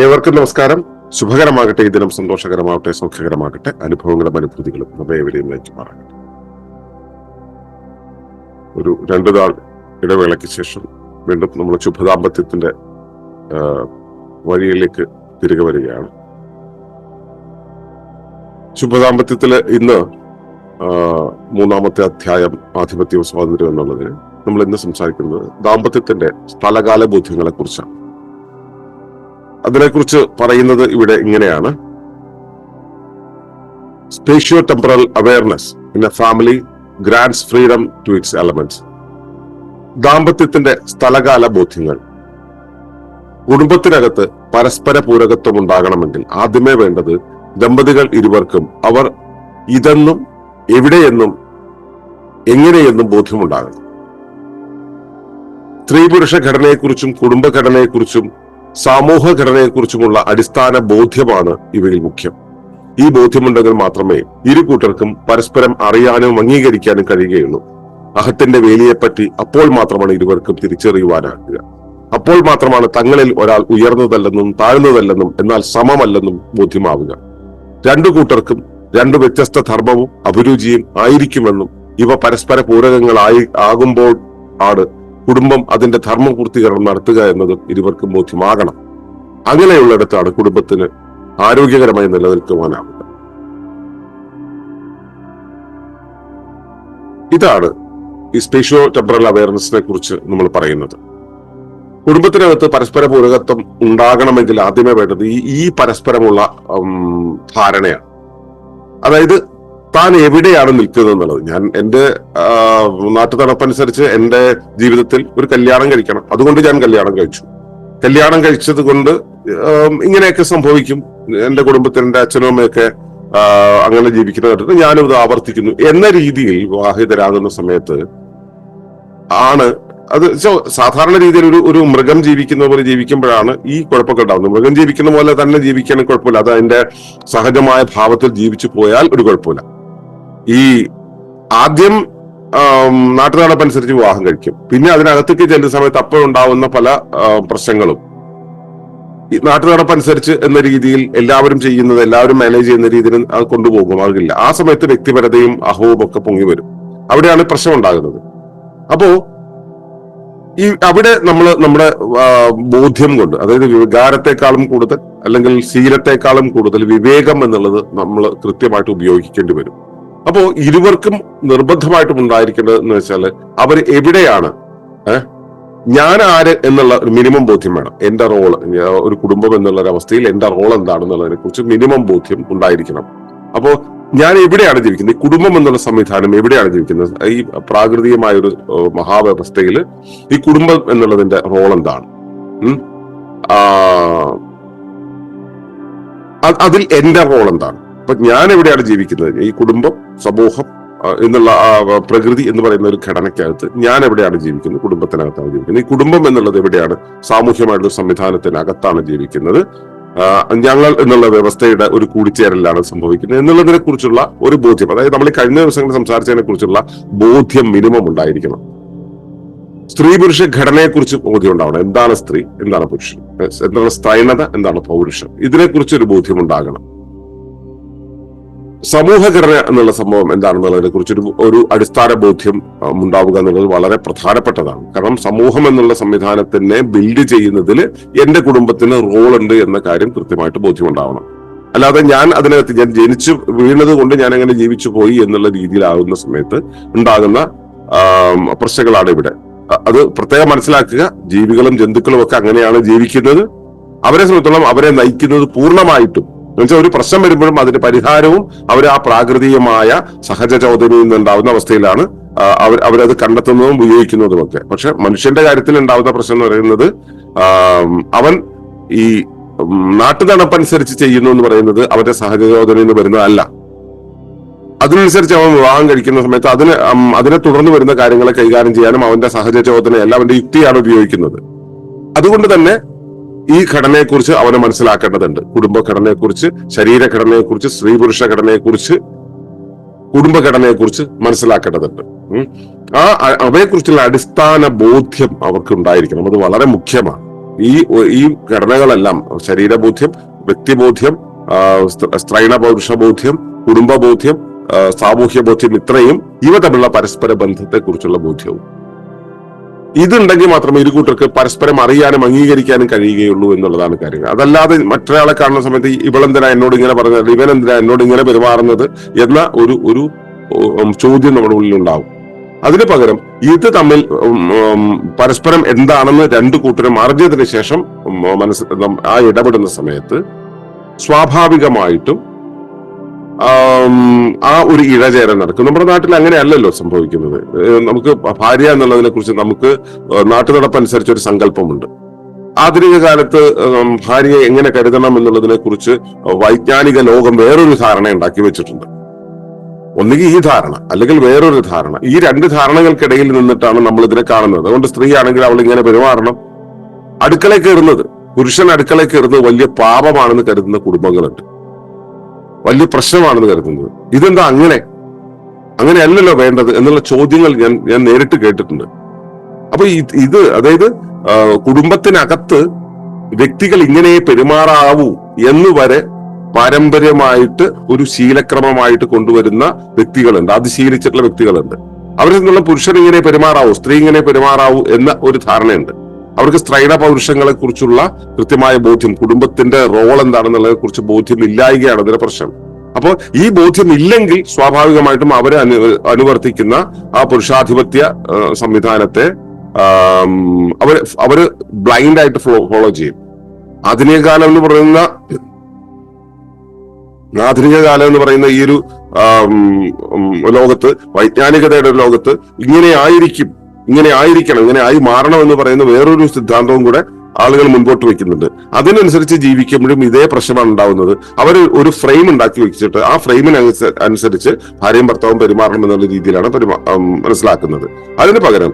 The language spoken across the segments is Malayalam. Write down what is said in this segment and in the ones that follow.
ഏവർക്കും നമസ്കാരം. ശുഭകരമാകട്ടെ. ഈ ദിനം സന്തോഷകരമാകട്ടെ സൗഖ്യകരമാകട്ടെ. അനുഭവങ്ങളും അനുഭൂതികളും നമ്മേവരെയും മാറട്ടെ ഒരു രണ്ടു നാൾ ഇടവേളയ്ക്ക് ശേഷം വീണ്ടും നമ്മൾ ശുഭദാമ്പത്യത്തിന്റെ വഴിയിലേക്ക് തിരികെ വരികയാണ്. ശുഭദാമ്പത്യത്തിൽ ഇന്ന് മൂന്നാമത്തെ അധ്യായം ആധിപത്യവും സ്വാതന്ത്ര്യം എന്നുള്ളതിന് നമ്മൾ ഇന്ന് സംസാരിക്കുന്നത് ദാമ്പത്യത്തിന്റെ സ്ഥലകാല ബോധ്യങ്ങളെ കുറിച്ചാണ് അതിനെക്കുറിച്ച് പറയുന്നത് ഇവിടെ ഇങ്ങനെയാണ്. Spatio temporal awareness in a family grants freedom to its elements ദാമ്പത്യത്തിന്റെ സ്ഥലകാല ബോധ്യങ്ങൾ. കുടുംബത്തിനകത്ത് പരസ്പര പൂരകത്വം ഉണ്ടാകണമെങ്കിൽ ആദ്യമേ വേണ്ടത് ദമ്പതികൾ ഇരുവർക്കും അവർ ഇതെന്നും എവിടെയെന്നും എങ്ങനെയെന്നും ബോധ്യമുണ്ടാകണം. സ്ത്രീ പുരുഷ ഘടനയെക്കുറിച്ചും കുടുംബഘടനയെക്കുറിച്ചും സമൂഹ ഘടനയെക്കുറിച്ചുമുള്ള അടിസ്ഥാന ബോധ്യമാണ് ഇവയിൽ മുഖ്യം. ഈ ബോധ്യമുണ്ടെങ്കിൽ മാത്രമേ ഇരു കൂട്ടർക്കും പരസ്പരം അറിയാനും അംഗീകരിക്കാനും കഴിയുകയുള്ളൂ. അഹത്തിന്റെ വേലിയെപ്പറ്റി അപ്പോൾ മാത്രമാണ് ഇരുവർക്കും തിരിച്ചറിയുവാനാകുക. അപ്പോൾ മാത്രമാണ് തങ്ങളിൽ ഒരാൾ ഉയർന്നതല്ലെന്നും താഴ്ന്നതല്ലെന്നും എന്നാൽ സമമല്ലെന്നും ബോധ്യമാവുക. രണ്ടു കൂട്ടർക്കും രണ്ടു വ്യത്യസ്ത ധർമ്മവും അഭിരുചിയും ആയിരിക്കുമെന്നും ഇവ പരസ്പര പൂരകങ്ങളായി ആകുമ്പോൾ ആണ് കുടുംബം അതിന്റെ ധർമ്മപൂർത്തീകരണം നടത്തുക എന്നതും ഇരുവർക്കും ബോധ്യമാകണം. അങ്ങനെയുള്ളിടത്താണ് കുടുംബത്തിന് ആരോഗ്യകരമായി നിലനിൽക്കുവാനാവുക. ഇതാണ് ഈ സ്പേഷ്യോ ടെമ്പറൽ അവയർനെസിനെ കുറിച്ച് നമ്മൾ പറയുന്നത്. കുടുംബത്തിനകത്ത് പരസ്പര പൂരകത്വം ഉണ്ടാകണമെങ്കിൽ ആദ്യമേ വേണ്ടത് ഈ ഈ പരസ്പരമുള്ള ധാരണയാണ്. അതായത് താൻ എവിടെയാണ് നിൽക്കുന്നത് എന്നുള്ളത് ഞാൻ എന്റെ ആ, നാട്ടു തണുപ്പനുസരിച്ച് എന്റെ ജീവിതത്തിൽ ഒരു കല്യാണം കഴിക്കണം. അതുകൊണ്ട് ഞാൻ കല്യാണം കഴിച്ചു. കല്യാണം കഴിച്ചത് കൊണ്ട് ഇങ്ങനെയൊക്കെ സംഭവിക്കും. എന്റെ കുടുംബത്തിൽ എന്റെ അച്ഛനും അമ്മയൊക്കെ അങ്ങനെ ജീവിക്കുന്ന ഞാനും ഇത് ആവർത്തിക്കുന്നു. എന്ന രീതിയിൽ വിവാഹിതരാകുന്ന സമയത്ത് ആണ് അത് സാധാരണ രീതിയിൽ ഒരു ഒരു മൃഗം ജീവിക്കുന്ന പോലെ ജീവിക്കുമ്പോഴാണ് ഈ കുഴപ്പമൊക്കെ ഉണ്ടാകുന്നത് മൃഗം ജീവിക്കുന്ന പോലെ തന്നെ ജീവിക്കുകയാണെങ്കിൽ കുഴപ്പമില്ല. അത് അതിന്റെ സഹജമായ ഭാവത്തിൽ ജീവിച്ചു പോയാൽ ഒരു കുഴപ്പമില്ല. ഈ ആദ്യം നാട്ടുനടപ്പനുസരിച്ച് വിവാഹം കഴിക്കും. പിന്നെ അതിനകത്തേക്ക് ചെല്ലുന്ന സമയത്ത് അപ്പോഴുണ്ടാവുന്ന പല പ്രശ്നങ്ങളും. ഈ നാട്ടുനടപ്പനുസരിച്ച് എന്ന രീതിയിൽ എല്ലാവരും ചെയ്യുന്നത് എല്ലാവരും മാനേജ് ചെയ്യുന്ന രീതിയിൽ അത് കൊണ്ടുപോകും ആകില്ല ആ സമയത്ത് വ്യക്തിപരതയും അഹവും ഒക്കെ പൊങ്ങി വരും. അവിടെയാണ് പ്രശ്നം ഉണ്ടാകുന്നത് അപ്പോ ഈ അവിടെ നമ്മൾ നമ്മുടെ ബോധ്യം കൊണ്ട് അതായത് വികാരത്തെക്കാളും കൂടുതൽ അല്ലെങ്കിൽ ശീലത്തെക്കാളും കൂടുതൽ വിവേകം എന്നുള്ളത് നമ്മൾ കൃത്യമായിട്ട് ഉപയോഗിക്കേണ്ടി വരും. അപ്പോ ഇരുവർക്കും നിർബന്ധമായിട്ടും ഉണ്ടായിരിക്കേണ്ടത് എന്ന് വെച്ചാൽ അവർ എവിടെയാണ്? ഞാൻ ആര് എന്നുള്ള ഒരു മിനിമം ബോധ്യം വേണം. എന്റെ റോൾ ഒരു കുടുംബം എന്നുള്ള ഒരു അവസ്ഥയിൽ എന്റെ റോൾ എന്താണെന്നുള്ളതിനെ കുറിച്ച് മിനിമം ബോധ്യം ഉണ്ടായിരിക്കണം. അപ്പോ ഞാൻ എവിടെയാണ് ജീവിക്കുന്നത്? ഈ കുടുംബം എന്നുള്ള സംവിധാനം എവിടെയാണ് ജീവിക്കുന്നത്? ഈ പ്രാകൃതികമായ ഒരു മഹാവ്യവസ്ഥയിൽ ഈ കുടുംബം എന്നുള്ളതിന്റെ റോൾ എന്താണ്? അതിൽ എന്റെ റോൾ എന്താണ്? അപ്പൊ ഞാൻ എവിടെയാണ് ജീവിക്കുന്നത്? ഈ കുടുംബം സമൂഹം എന്നുള്ള പ്രകൃതി എന്ന് പറയുന്ന ഒരു ഘടനയ്ക്കകത്ത് ഞാൻ എവിടെയാണ് ജീവിക്കുന്നത്? കുടുംബത്തിനകത്താണ് ജീവിക്കുന്നത്. ഈ കുടുംബം എന്നുള്ളത് എവിടെയാണ്? സാമൂഹ്യമായിട്ടുള്ള സംവിധാനത്തിനകത്താണ് ജീവിക്കുന്നത്. ഞങ്ങൾ എന്നുള്ള വ്യവസ്ഥയുടെ ഒരു കൂടിച്ചേരലാണ് സംഭവിക്കുന്നത്. എന്നുള്ളതിനെ കുറിച്ചുള്ള ഒരു ബോധ്യം അതായത് നമ്മൾ ഈ കഴിഞ്ഞ ദിവസങ്ങളിൽ സംസാരിച്ചതിനെ കുറിച്ചുള്ള ബോധ്യം മിനിമം ഉണ്ടായിരിക്കണം. സ്ത്രീ പുരുഷ ഘടനയെക്കുറിച്ച് ബോധ്യം ഉണ്ടാവണം. എന്താണ് സ്ത്രീ? എന്താണ് പുരുഷൻ? എന്താണ് സ്ത്രൈണത? എന്താണ് പൗരുഷം? ഇതിനെക്കുറിച്ച് ഒരു ബോധ്യം ഉണ്ടാകണം. സമൂഹഘടന എന്നുള്ള സംഭവം എന്താണെന്നുള്ളതിനെ കുറിച്ച് ഒരു അടിസ്ഥാന ബോധ്യം ഉണ്ടാവുക എന്നുള്ളത് വളരെ പ്രധാനപ്പെട്ടതാണ്. കാരണം സമൂഹം എന്നുള്ള സംവിധാനത്തിനെ ബിൽഡ് ചെയ്യുന്നതിൽ എന്റെ കുടുംബത്തിന് റോൾ ഉണ്ട് എന്ന കാര്യം കൃത്യമായിട്ട് ബോധ്യമുണ്ടാവണം. അല്ലാതെ ഞാൻ അതിനകത്ത് ഞാൻ ജനിച്ചു വീണത് കൊണ്ട് ഞാൻ അങ്ങനെ ജീവിച്ചു പോയി എന്നുള്ള രീതിയിലാകുന്ന സമയത്ത് ഉണ്ടാകുന്ന പ്രശ്നങ്ങളാണ് ഇവിടെ. അത് പ്രത്യേകം മനസ്സിലാക്കുക. ജീവികളും ജന്തുക്കളും ഒക്കെ അങ്ങനെയാണ് ജീവിക്കുന്നത്. അവരെ സംബന്ധിച്ചോളം അവരെ നയിക്കുന്നത് പൂർണമായിട്ടും എന്നുവെച്ചാൽ ഒരു പ്രശ്നം വരുമ്പോഴും അതിന്റെ പരിഹാരവും അവർ ആ പ്രാകൃതികമായ സഹജ ചോദനയിൽ നിന്നുണ്ടാവുന്ന അവസ്ഥയിലാണ് അവർ അവരത് കണ്ടെത്തുന്നതും ഉപയോഗിക്കുന്നതും ഒക്കെ പക്ഷെ മനുഷ്യന്റെ കാര്യത്തിൽ ഉണ്ടാവുന്ന പ്രശ്നം എന്ന് പറയുന്നത് അവൻ ഈ നാട്ടുതണപ്പനുസരിച്ച് ചെയ്യുന്നു എന്ന് പറയുന്നത് അവന്റെ സഹജചോദനയിൽ നിന്ന് വരുന്നതല്ല. അതിനനുസരിച്ച് അവൻ വിവാഹം കഴിക്കുന്ന സമയത്ത് അതിന് അതിനെ തുടർന്ന് വരുന്ന കാര്യങ്ങളെ കൈകാര്യം ചെയ്യാനും അവന്റെ സഹജചോദനയല്ല അവന്റെ യുക്തിയാണ് ഉപയോഗിക്കുന്നത്. അതുകൊണ്ട് തന്നെ ഈ ഘടനയെക്കുറിച്ച് അവനെ മനസ്സിലാക്കേണ്ടതുണ്ട്. കുടുംബഘടനയെക്കുറിച്ച് ശരീരഘടനയെക്കുറിച്ച് സ്ത്രീ പുരുഷ ഘടനയെക്കുറിച്ച് കുടുംബഘടനയെക്കുറിച്ച് മനസ്സിലാക്കേണ്ടതുണ്ട്. ആ അവയെക്കുറിച്ചുള്ള അടിസ്ഥാന ബോധ്യം അവർക്ക് ഉണ്ടായിരിക്കണം അത് വളരെ മുഖ്യമാണ്. ഈ ഈ ഘടനകളെല്ലാം ശരീരബോധ്യം വ്യക്തിബോധ്യം സ്ത്രൈണ പൗരുഷബോധ്യം കുടുംബബോധ്യം സാമൂഹ്യ ബോധ്യം ഇത്രയും ഇവ തമ്മിലുള്ള പരസ്പര ബന്ധത്തെക്കുറിച്ചുള്ള ബോധ്യവും. ഇതുണ്ടെങ്കിൽ മാത്രമേ ഇരു കൂട്ടർക്ക് പരസ്പരം അറിയാനും അംഗീകരിക്കാനും കഴിയുകയുള്ളൂ എന്നുള്ളതാണ് കാര്യം അതല്ലാതെ മറ്റൊരാളെ കാണുന്ന സമയത്ത് ഇവളെന്തിനാ എന്നോട് ഇങ്ങനെ പറഞ്ഞത്? ഇവൻ എന്തിനാ എന്നോട് ഇങ്ങനെ പെരുമാറുന്നത് എന്ന ഒരു ഒരു ചോദ്യം നമ്മുടെ ഉള്ളിൽ ഉണ്ടാവും. അതിന് പകരം ഇത് തമ്മിൽ പരസ്പരം എന്താണെന്ന് രണ്ടു കൂട്ടരും അറിഞ്ഞതിന് ശേഷം മനസ്സ് ആ ഇടപെടുന്ന സമയത്ത് സ്വാഭാവികമായിട്ടും ആം, ഒരു ഇഴചേരൽ നടക്കും. നമ്മുടെ നാട്ടിൽ അങ്ങനെയല്ലല്ലോ സംഭവിക്കുന്നത്. നമുക്ക് ഭാര്യ എന്നുള്ളതിനെ കുറിച്ച് നമുക്ക് നാട്ടു നടപ്പനുസരിച്ച് ഒരു സങ്കല്പമുണ്ട്. ആധുനിക കാലത്ത് ഭാര്യയെ എങ്ങനെ കരുതണം എന്നുള്ളതിനെ കുറിച്ച് വൈജ്ഞാനിക ലോകം വേറൊരു ധാരണ ഉണ്ടാക്കി വെച്ചിട്ടുണ്ട്. ഒന്നുകിൽ ഈ ധാരണ അല്ലെങ്കിൽ വേറൊരു ധാരണ. ഈ രണ്ട് ധാരണകൾക്കിടയിൽ നിന്നിട്ടാണ് നമ്മൾ ഇതിനെ കാണുന്നത്. അതുകൊണ്ട് സ്ത്രീ ആണെങ്കിൽ അവൾ ഇങ്ങനെ പെരുമാറണം. അടുക്കളയിൽ കയറുന്നത് പുരുഷൻ അടുക്കളയിൽ കയറുന്നത് വലിയ പാപമാണെന്ന് കരുതുന്ന കുടുംബങ്ങളുണ്ട്. വലിയ പ്രശ്നമാണെന്ന് കരുതുന്നത്. ഇതെന്താ അങ്ങനെ? അങ്ങനെയല്ലല്ലോ വേണ്ടത് എന്നുള്ള ചോദ്യങ്ങൾ ഞാൻ ഞാൻ നേരിട്ട് കേട്ടിട്ടുണ്ട്. അപ്പൊ ഇത് അതായത് കുടുംബത്തിനകത്ത് വ്യക്തികൾ ഇങ്ങനെ പെരുമാറാവൂ എന്ന് വരെ പാരമ്പര്യമായിട്ട് ഒരു ശീലക്രമമായിട്ട് കൊണ്ടുവരുന്ന വ്യക്തികളുണ്ട്. അത് ശീലിച്ചിട്ടുള്ള വ്യക്തികളുണ്ട്. അവരിൽ നിന്നുള്ള പുരുഷൻ ഇങ്ങനെ പെരുമാറാവൂ സ്ത്രീ ഇങ്ങനെ പെരുമാറാവൂ എന്ന ഒരു ധാരണയുണ്ട്. അവർക്ക് സ്ത്രൈണ പൗരുഷങ്ങളെ കുറിച്ചുള്ള കൃത്യമായ ബോധ്യം കുടുംബത്തിന്റെ റോൾ എന്താണെന്നുള്ളതിനെ കുറിച്ച് ബോധ്യം ഇല്ലായികയാണ് അതിന്റെ പ്രശ്നം. അപ്പോൾ ഈ ബോധ്യം ഇല്ലെങ്കിൽ സ്വാഭാവികമായിട്ടും അവരെ അനു അനുവർത്തിക്കുന്ന ആ പുരുഷാധിപത്യ സംവിധാനത്തെ അവർ അവർ ബ്ലൈൻഡ് ആയിട്ട് ഫോളോ ചെയ്യും. ആധുനിക കാലം എന്ന് പറയുന്ന ആധുനിക കാലം എന്ന് പറയുന്ന ഈ ഒരു ലോകത്ത് വൈജ്ഞാനികതയുടെ ലോകത്ത് ഇങ്ങനെ ആയിരിക്കും. ഇങ്ങനെ ആയിരിക്കണം ഇങ്ങനെ ആയി മാറണം എന്ന് പറയുന്ന വേറൊരു സിദ്ധാന്തവും കൂടെ ആളുകൾ മുൻപോട്ട് വെക്കുന്നുണ്ട്. അതിനനുസരിച്ച് ജീവിക്കുമ്പോഴും ഇതേ പ്രശ്നമാണ് ഉണ്ടാവുന്നത്. അവർ ഒരു ഫ്രെയിം ഉണ്ടാക്കി വെച്ചിട്ട് ആ ഫ്രെയിമിന് അനുസരിച്ച് ഭാര്യയും ഭർത്താവും പെരുമാറണം എന്നുള്ള രീതിയിലാണ് മനസ്സിലാക്കുന്നത്. അതിന് പകരം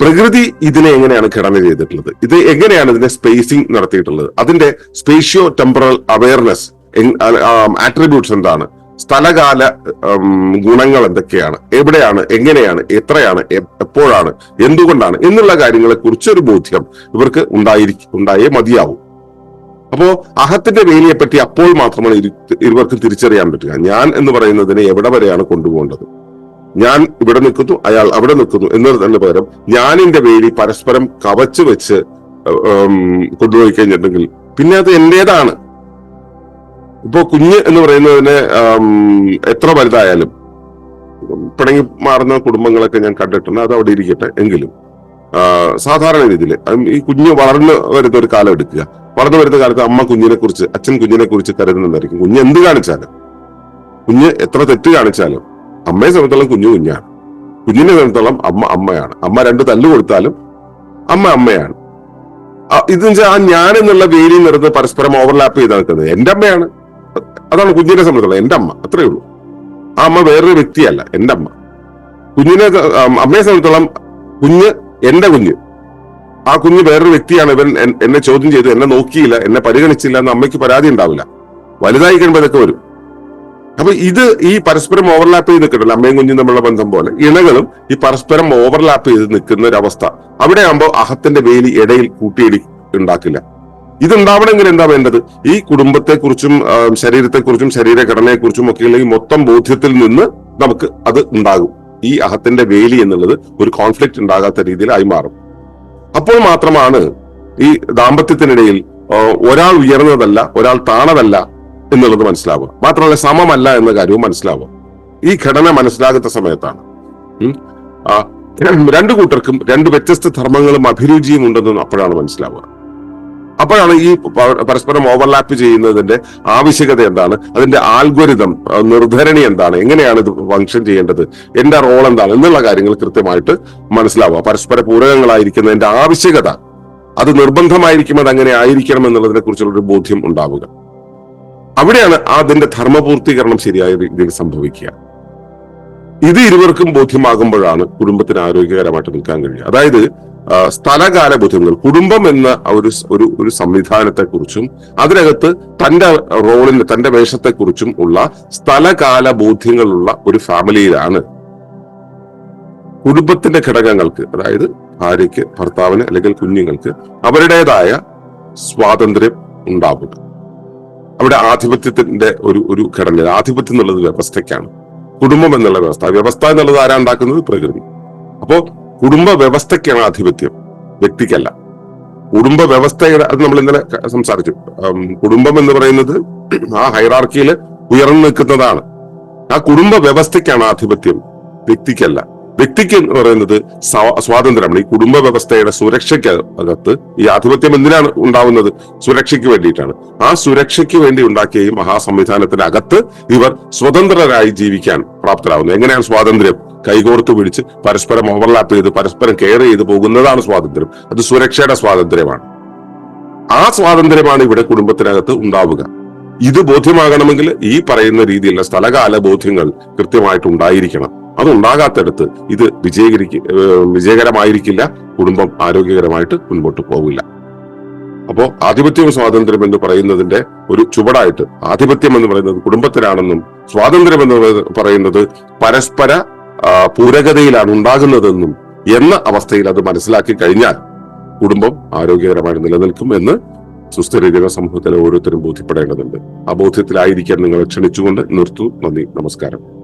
പ്രകൃതി ഇതിനെ എങ്ങനെയാണ് ഘടന ചെയ്തിട്ടുള്ളത്? ഇത് എങ്ങനെയാണ് ഇതിനെ സ്പേസിംഗ് നടത്തിയിട്ടുള്ളത്? അതിന്റെ സ്പേഷ്യോ ടെമ്പറൽ അവയർനെസ് ആട്രിബ്യൂട്ട്സ് എന്താണ്? സ്ഥലകാല ഗുണങ്ങൾ എന്തൊക്കെയാണ്? എവിടെയാണ്? എങ്ങനെയാണ്? എത്രയാണ്? എപ്പോഴാണ്? എന്തുകൊണ്ടാണ്? എന്നുള്ള കാര്യങ്ങളെ കുറിച്ച് ഒരു ബോധ്യം ഇവർക്ക് ഉണ്ടായിരിക്കും ഉണ്ടായേ മതിയാവും. അപ്പോ അഹത്തിന്റെ വേലിയെ പറ്റി അപ്പോൾ മാത്രമാണ് ഇവർക്ക് തിരിച്ചറിയാൻ പറ്റുക. ഞാൻ എന്ന് പറയുന്നതിനെ എവിടെ വരെയാണ് കൊണ്ടുപോകേണ്ടത്? ഞാൻ ഇവിടെ നിൽക്കുന്നു അയാൾ അവിടെ നിൽക്കുന്നു എന്നതിന് പകരം ഞാനിന്റെ വേലി പരസ്പരം കവച്ചു വെച്ച് കൊണ്ടുപോയി കഴിഞ്ഞിട്ടുണ്ടെങ്കിൽ പിന്നെ അത് എന്റേതാണ്? ഇപ്പോ കുഞ്ഞ് എന്ന് പറയുന്നതിന് എത്ര വലുതായാലും പിണങ്ങി മാറുന്ന കുടുംബങ്ങളൊക്കെ ഞാൻ കണ്ടിട്ടുണ്ട്. അത് അവിടെ ഇരിക്കട്ടെ എങ്കിലും സാധാരണ രീതിയിൽ ഈ കുഞ്ഞ് വളർന്നു വരുന്ന ഒരു കാലം എടുക്കുക. വളർന്നു വരുന്ന കാലത്ത് അമ്മ കുഞ്ഞിനെ കുറിച്ച് അച്ഛൻ കുഞ്ഞിനെ കുറിച്ച് കരുതുന്നുണ്ടായിരിക്കും കുഞ്ഞ് എന്ത് കാണിച്ചാലും കുഞ്ഞ് എത്ര തെറ്റ് കാണിച്ചാലും അമ്മയെ സംബന്ധിച്ചോളം കുഞ്ഞു കുഞ്ഞാണ്. കുഞ്ഞിനെ സംബന്ധിച്ചോളം അമ്മ അമ്മയാണ്. അമ്മ രണ്ട് തല്ല് കൊടുത്താലും അമ്മ അമ്മയാണ്. ഇതെന്ന് വെച്ചാൽ ആ ഞാൻ എന്നുള്ള വേലി നിർന്ന് പരസ്പരം ഓവർലാപ്പ് ചെയ്ത് നിൽക്കുന്നത്. എന്റെ അമ്മയാണ്. അതാണ് കുഞ്ഞിനെ സംബന്ധിച്ചുള്ള എന്റെ അമ്മ അത്രേ ഉള്ളൂ. ആ അമ്മ വേറൊരു വ്യക്തിയല്ല എന്റെ അമ്മ. കുഞ്ഞിനെ അമ്മയെ സംബന്ധിച്ചോളം കുഞ്ഞ് എന്റെ കുഞ്ഞ്. ആ കുഞ്ഞ് വേറൊരു വ്യക്തിയാണ് ഇവൻ എന്നെ ചോദ്യം ചെയ്തു എന്നെ നോക്കിയില്ല എന്നെ പരിഗണിച്ചില്ല എന്ന് അമ്മയ്ക്ക് പരാതി ഉണ്ടാവില്ല. വലുതായി കഴിയുമ്പോൾ ഇതൊക്കെ വരും. അപ്പൊ ഇത് ഈ പരസ്പരം ഓവർലാപ്പ് ചെയ്ത് നിൽക്കണ്ടല്ലോ അമ്മയും കുഞ്ഞും തമ്മിലുള്ള ബന്ധം പോലെ. ഇണകളും ഈ പരസ്പരം ഓവർലാപ്പ് ചെയ്ത് നിൽക്കുന്ന ഒരു അവസ്ഥ അവിടെ ആകുമ്പോൾ അഹത്തിന്റെ വേലി ഇടയിൽ കൂട്ടിയിടി ഉണ്ടാക്കില്ല. ഇതുണ്ടാവണമെങ്കിൽ എന്താ വേണ്ടത്? ഈ കുടുംബത്തെക്കുറിച്ചും ശരീരത്തെക്കുറിച്ചും ശരീരഘടനയെക്കുറിച്ചും ഒക്കെ ഈ മൊത്തം ബോധ്യത്തിൽ നിന്ന് നമുക്ക് അത് ഉണ്ടാകും. ഈ അഹത്തിന്റെ വേലി എന്നുള്ളത് ഒരു കോൺഫ്ലിക്റ്റ് ഉണ്ടാകാത്ത രീതിയിലായി മാറും. അപ്പോൾ മാത്രമാണ് ഈ ദാമ്പത്യത്തിനിടയിൽ ഒരാൾ ഉയർന്നതല്ല ഒരാൾ താണതല്ല എന്നുള്ളത് മനസ്സിലാവുക. മാത്രമല്ല സമമല്ല എന്ന കാര്യവും മനസ്സിലാവുക. ഈ ഘടന മനസ്സിലാകാത്ത സമയത്താണ്. രണ്ടു കൂട്ടർക്കും രണ്ട് വ്യത്യസ്ത ധർമ്മങ്ങളും അഭിരുചിയും ഉണ്ടെന്ന് അപ്പോഴാണ് മനസ്സിലാവുക. അപ്പോഴാണ് ഈ പരസ്പരം ഓവർലാപ്പ് ചെയ്യുന്നതിന്റെ ആവശ്യകത എന്താണ്? അതിന്റെ ആൽഗോരിതം നിർദ്ധരണി എന്താണ്? എങ്ങനെയാണ് ഇത് ഫംഗ്ഷൻ ചെയ്യേണ്ടത്? എന്റെ റോൾ എന്താണ്? എന്നുള്ള കാര്യങ്ങൾ കൃത്യമായിട്ട് മനസ്സിലാവുക. പരസ്പര പൂരകങ്ങളായിരിക്കുന്നതിന്റെ ആവശ്യകത. അത് നിർബന്ധമായിരിക്കും അത് അങ്ങനെ ആയിരിക്കണം എന്നുള്ളതിനെ കുറിച്ചുള്ള ഒരു ബോധ്യം ഉണ്ടാവുക. അവിടെയാണ് അതിന്റെ ധർമ്മപൂർത്തീകരണം ശരിയായ രീതിയിൽ സംഭവിക്കുക. ഇത് ഇരുവർക്കും ബോധ്യമാകുമ്പോഴാണ് കുടുംബത്തിന് ആരോഗ്യകരമായിട്ട് നിൽക്കാൻ കഴിയുക. അതായത് സ്ഥലകാല ബുദ്ധിമുട്ടുകൾ കുടുംബം എന്ന ഒരു ഒരു ഒരു സംവിധാനത്തെ കുറിച്ചും അതിനകത്ത് തന്റെ റോളിന് തന്റെ വേഷത്തെക്കുറിച്ചും ഉള്ള സ്ഥലകാല ബോധ്യങ്ങളുള്ള ഒരു ഫാമിലിയിലാണ് കുടുംബത്തിന്റെ ഘടകങ്ങൾക്ക് അതായത് ഭാര്യയ്ക്ക് ഭർത്താവിന് അല്ലെങ്കിൽ കുഞ്ഞുങ്ങൾക്ക് അവരുടേതായ സ്വാതന്ത്ര്യം ഉണ്ടാവുക അവിടെ ആധിപത്യത്തിന്റെ ഒരു ഒരു ഘടന ആധിപത്യം എന്നുള്ളത് വ്യവസ്ഥയ്ക്കാണ്. കുടുംബം എന്നുള്ള വ്യവസ്ഥ. വ്യവസ്ഥ എന്നുള്ളത് ആരാ ഉണ്ടാക്കുന്നത്? പ്രകൃതി. അപ്പോ കുടുംബ വ്യവസ്ഥയ്ക്കാണ് ആധിപത്യം. വ്യക്തിക്കല്ല. കുടുംബ വ്യവസ്ഥയുടെ അത് നമ്മൾ ഇന്നലെ സംസാരിച്ചു. കുടുംബം എന്ന് പറയുന്നത് ആ ഹൈറാർക്കിയിൽ ഉയർന്നു നിൽക്കുന്നതാണ്. ആ കുടുംബ വ്യവസ്ഥയ്ക്കാണ് ആധിപത്യം. വ്യക്തിക്കല്ല. വ്യക്തിക്ക് എന്ന് പറയുന്നത് സ്വാ- സ്വാതന്ത്ര്യമാണ്. ഈ കുടുംബ വ്യവസ്ഥയുടെ സുരക്ഷയ്ക്ക് അകത്ത് ഈ ആധിപത്യം എന്തിനാണ് ഉണ്ടാവുന്നത്? സുരക്ഷയ്ക്ക് വേണ്ടിയിട്ടാണ്. ആ സുരക്ഷയ്ക്ക് വേണ്ടി ഉണ്ടാക്കിയ ഈ മഹാസംവിധാനത്തിന്റെ അകത്ത് ഇവർ സ്വതന്ത്രരായി ജീവിക്കാൻ പ്രാപ്തരാകുന്നു. എങ്ങനെയാണ് സ്വാതന്ത്ര്യം? കൈകോർത്ത് പിടിച്ച് പരസ്പരം ഓവർലാപ്പ് ചെയ്ത് പരസ്പരം കെയർ ചെയ്ത് പോകുന്നതാണ് സ്വാതന്ത്ര്യം. അത് സുരക്ഷയുടെ സ്വാതന്ത്ര്യമാണ്. ആ സ്വാതന്ത്ര്യമാണ് ഇവിടെ കുടുംബത്തിനകത്ത് ഉണ്ടാവുക. ഇത് ബോധ്യമാകണമെങ്കിൽ ഈ പറയുന്ന രീതിയിലുള്ള സ്ഥലകാല ബോധ്യങ്ങൾ കൃത്യമായിട്ട് ഉണ്ടായിരിക്കണം. അത് ഉണ്ടാകാത്തടത്ത് ഇത് വിജയകരിക്ക വിജയകരമായിരിക്കില്ല കുടുംബം ആരോഗ്യകരമായിട്ട് മുൻപോട്ട് പോകില്ല അപ്പോ ആധിപത്യവും സ്വാതന്ത്ര്യം എന്ന് പറയുന്നതിന്റെ ഒരു ചുവടായിട്ട് ആധിപത്യം എന്ന് പറയുന്നത് കുടുംബത്തിലാണെന്നും സ്വാതന്ത്ര്യം എന്ന് പറയുന്നത് പരസ്പര പൂരകതയിലാണ് ഉണ്ടാകുന്നതെന്നും എന്ന അവസ്ഥയിൽ അത് മനസ്സിലാക്കി കഴിഞ്ഞാൽ കുടുംബം ആരോഗ്യകരമായി നിലനിൽക്കും എന്ന് സുസ്ഥിര സമൂഹത്തിലെ ഓരോരുത്തരും ബോധ്യപ്പെടേണ്ടതുണ്ട്. ആ ബോധ്യത്തിലായിരിക്കാൻ നിങ്ങളെ ക്ഷണിച്ചുകൊണ്ട് നിർത്തു. നന്ദി. നമസ്കാരം.